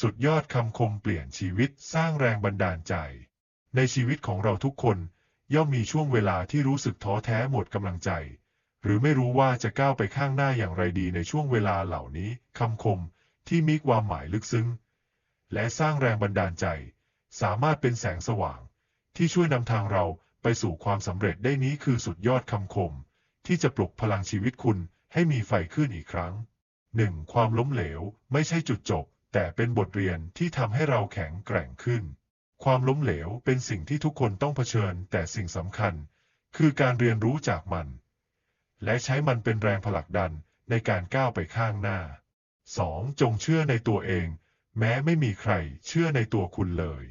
สุดยอดคำคมเปลี่ยนชีวิตสร้างแรงบันดาลใจ ในชีวิตของเราทุกคน ย่อมมีช่วงเวลาที่รู้สึกท้อแท้หมดกำลังใจ หรือไม่รู้ว่าจะก้าวไปข้างหน้าอย่างไรดีในช่วงเวลาเหล่านี้คำคมที่มีความหมายลึกซึ้ง และสร้างแรงบันดาลใจ สามารถเป็นแสงสว่าง ที่ช่วยนำทางเราไปสู่ความสำเร็จได้นี้คือสุดยอดคำคม ที่จะปลุกพลังชีวิตคุณให้มีไฟขึ้นอีกครั้ง 1. ความล้มเหลว ไม่ใช่จุดจบ แต่เป็นบทเรียนที่ทำให้เราแข็งแกร่งขึ้น ความล้มเหลวเป็นสิ่งที่ทุกคนต้องเผชิญ แต่สิ่งสำคัญ คือการเรียนรู้จากมัน และใช้มันเป็นแรงผลักดันในการก้าวไปข้างหน้า 2. จงเชื่อในตัวเอง แม้ไม่มีใครเชื่อในตัวคุณเลย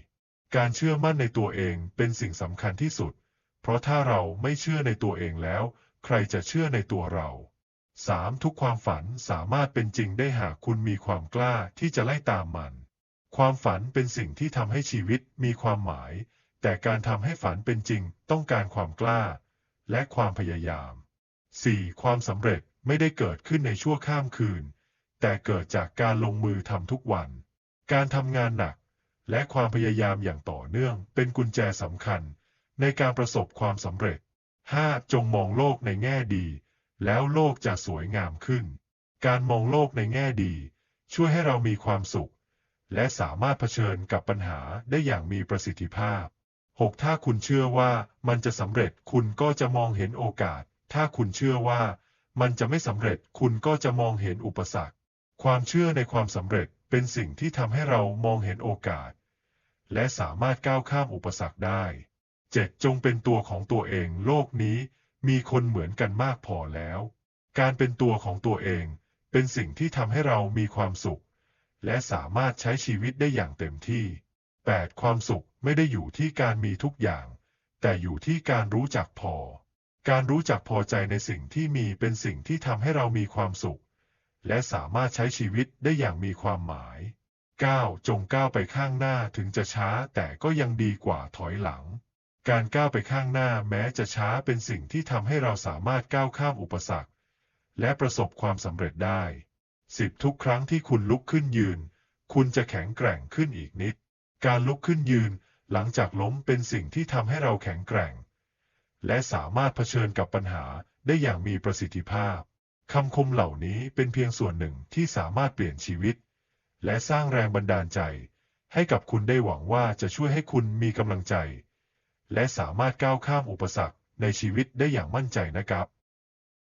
การเชื่อมั่นในตัวเองเป็นสิ่งสำคัญที่สุด เพราะถ้าเราไม่เชื่อในตัวเองแล้ว ใครจะเชื่อในตัวเรา 3. ทุกความฝันสามารถเป็นจริงได้หากคุณมีความกล้าที่จะไล่ตามมัน ความฝันเป็นสิ่งที่ทำให้ชีวิตมีความหมาย แต่การทำให้ฝันเป็นจริงต้องการความกล้า และความพยายาม 4. ความสำเร็จไม่ได้เกิดขึ้นในชั่วข้ามคืน แต่เกิดจากการลงมือทำทุกวัน การทำงานหนัก และความพยายามอย่างต่อเนื่องเป็นกุญแจสำคัญ ในการประสบความสำเร็จ 5. จงมองโลกในแง่ดี แล้วโลกจะสวยงามขึ้น การมองโลกในแง่ดี ช่วยให้เรามีความสุข และสามารถเผชิญกับปัญหาได้อย่างมีประสิทธิภาพ 6. ถ้าคุณเชื่อว่ามันจะสำเร็จคุณก็จะมองเห็นโอกาส ถ้าคุณเชื่อว่ามันจะไม่สำเร็จคุณก็จะมองเห็นอุปสรรค ความเชื่อในความสำเร็จเป็นสิ่งที่ทำให้เรามองเห็นโอกาส และสามารถก้าวข้ามอุปสรรคได้ 7. จงเป็นตัวของตัวเองโลกนี้ มีคนเหมือนกันมากพอแล้ว การเป็นตัวของตัวเองเป็นสิ่งที่ทำให้เรามีความสุข และสามารถใช้ชีวิตได้อย่างเต็มที่ 8. ความสุขไม่ได้อยู่ที่การมีทุกอย่าง แต่อยู่ที่การรู้จักพอ การรู้จักพอใจในสิ่งที่มีเป็นสิ่งที่ทำให้เรามีความสุข และสามารถใช้ชีวิตได้อย่างมีความหมาย 9. จงก้าวไปข้างหน้าถึงจะช้าแต่ก็ยังดีกว่าถอยหลัง การก้าวไปข้างหน้าแม้จะช้าเป็นสิ่งที่ทำให้เราสามารถก้าวข้ามอุปสรรค และประสบความสำเร็จได้ 10. ทุกครั้งที่คุณลุกขึ้นยืน คุณจะแข็งแกร่งขึ้นอีกนิด การลุกขึ้นยืนหลังจากล้มเป็นสิ่งที่ทำให้เราแข็งแกร่ง และสามารถเผชิญกับปัญหาได้อย่างมีประสิทธิภาพคำคมเหล่านี้เป็นเพียงส่วนหนึ่งที่สามารถเปลี่ยนชีวิต และสร้างแรงบันดาลใจ ให้กับคุณได้หวังว่าจะช่วยให้คุณมีกำลังใจ และสามารถก้าวข้ามอุปสรรคในชีวิตได้อย่างมั่นใจนะครับ